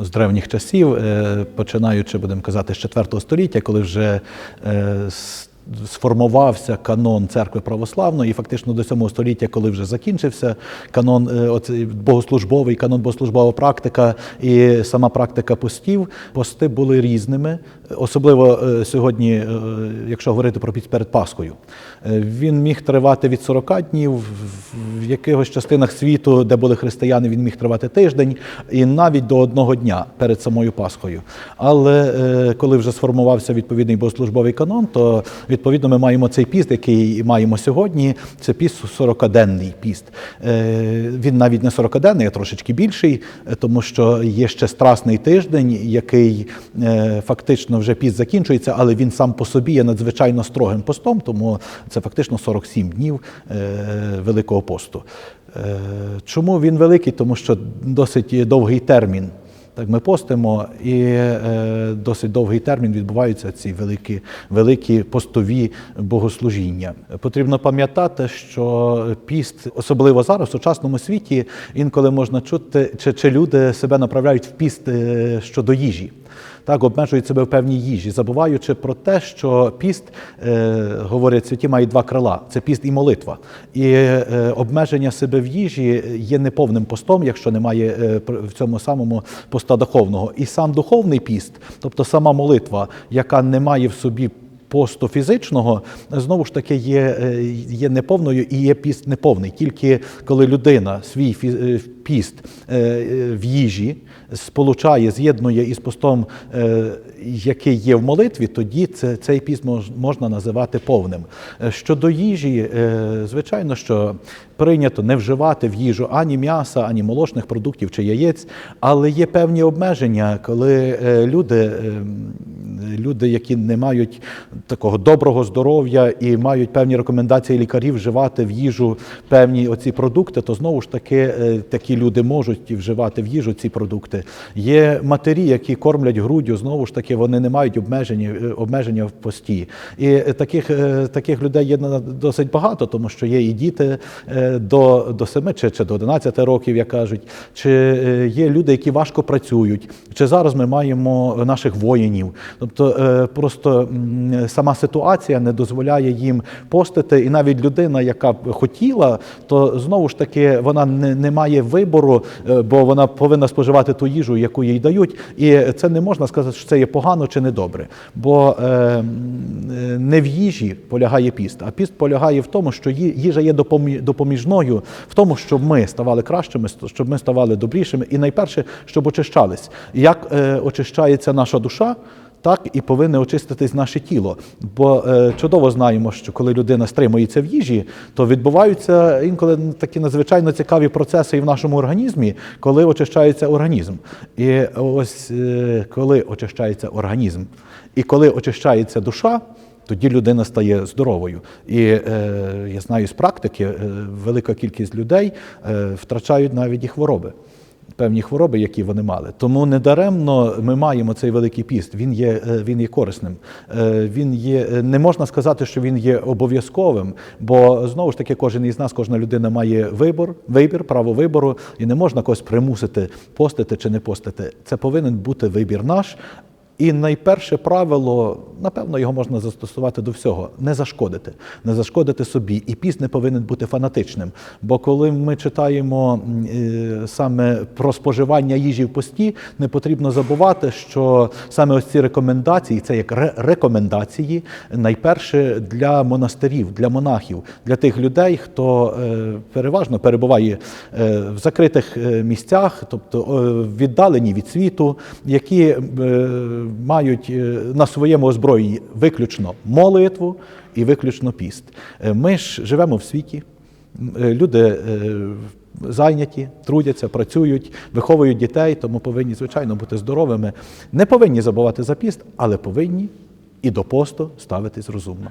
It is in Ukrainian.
з древніх часів, е, починаючи, будемо казати, з 4 століття, коли вже е, сформувався канон церкви православної, і фактично до 7 століття, коли вже закінчився канон е, оцей богослужбовий, канон богослужбова практика і сама практика постів, пости були різними, особливо е, сьогодні, е, якщо говорити про перед Пасхою. Е, Він міг тривати від 40 днів, в- якихось частинах світу, де були християни, він міг тривати тиждень і навіть до одного дня перед самою Пасхою. Але коли вже сформувався відповідний богослужбовий канон, то відповідно ми маємо цей піст, який маємо сьогодні. Це піст 40-денний піст. Е, Він навіть не 40-денний, а трошечки більший, е, тому що є ще страсний тиждень, який е, фактично вже піст закінчується, але він сам по собі є надзвичайно строгим постом, тому це фактично 47 днів Великого посту. Чому він великий? Тому що досить довгий термін. Так, ми постимо, і е, досить довгий термін відбуваються ці великі, великі постові богослужіння. Потрібно пам'ятати, що піст, особливо зараз, в сучасному світі, інколи можна чути, чи, чи люди себе направляють в піст е, щодо їжі. Так, обмежують себе в певній їжі, забуваючи про те, що піст, е, говорять святі, має два крила: це піст і молитва. І е, обмеження себе в їжі є неповним постом, якщо немає е, в цьому самому поста духовного. І сам духовний піст, тобто сама молитва, яка не має в собі посту фізичного, знову ж таки є, е, є неповною і є піст неповний. Тільки коли людина свій е, піст е, в їжі сполучає, з'єднує із постом, який є в молитві, тоді це, цей піст можна називати повним. Щодо їжі, звичайно, що прийнято не вживати в їжу ані м'яса, ані молочних продуктів чи яєць, але є певні обмеження, коли люди, е, люди, які не мають такого доброго здоров'я і мають певні рекомендації лікарів вживати в їжу певні оці продукти, то знову ж таки е, такі люди можуть вживати в їжу ці продукти. Є матері, які кормлять груддю, знову ж таки, вони не мають обмеження, е, обмеження в пості. І е, таких, таких людей є досить багато, тому що є і діти до, до 7 чи, чи до 11 років, як кажуть, чи є люди, які важко працюють, чи зараз ми маємо наших воїнів. Тобто е, просто сама ситуація не дозволяє їм постити, і навіть людина, яка б хотіла, то знову ж таки вона не, не має вибору, е, бо вона повинна споживати ту їжу, яку їй дають. І це не можна сказати, що це є погано чи недобре. Бо е, не в їжі полягає піст, а піст полягає в тому, що їжа є допомі- допоміжною в тому, щоб ми ставали кращими, щоб ми ставали добрішими, і найперше, щоб очищались. Як е, очищається наша душа? Так і повинне очиститись наше тіло. Бо е, чудово знаємо, що коли людина стримується в їжі, то відбуваються інколи такі надзвичайно цікаві процеси і в нашому організмі, коли очищається організм. І ось е, коли очищається організм, і коли очищається душа. Тоді людина стає здоровою. І е, я знаю з практики, е, велика кількість людей е, втрачають навіть і хвороби певні хвороби, які вони мали. Тому недаремно ми маємо цей великий піст. Він є, е, він є корисним. Е, Він є, е, не можна сказати, що він є обов'язковим, бо знову ж таки кожен із нас, кожна людина має вибор, вибір, право вибору, і не можна когось примусити постити чи не постити. Це повинен бути вибір наш. І найперше правило, напевно, його можна застосувати до всього: не зашкодити, не зашкодити собі. І піст не повинен бути фанатичним. Бо коли ми читаємо е, саме про споживання їжі в пості, не потрібно забувати, що саме ось ці рекомендації, це як рекомендації, найперше для монастирів, для монахів, для тих людей, хто е, переважно перебуває е, в закритих місцях, тобто віддалені від світу, які мають е, на своєму озброєнні виключно молитву і виключно піст. Е, Ми ж живемо в світі, е, люди зайняті, трудяться, працюють, виховують дітей, тому повинні, звичайно, бути здоровими. Не повинні забувати за піст, але повинні і до посту ставитись розумно.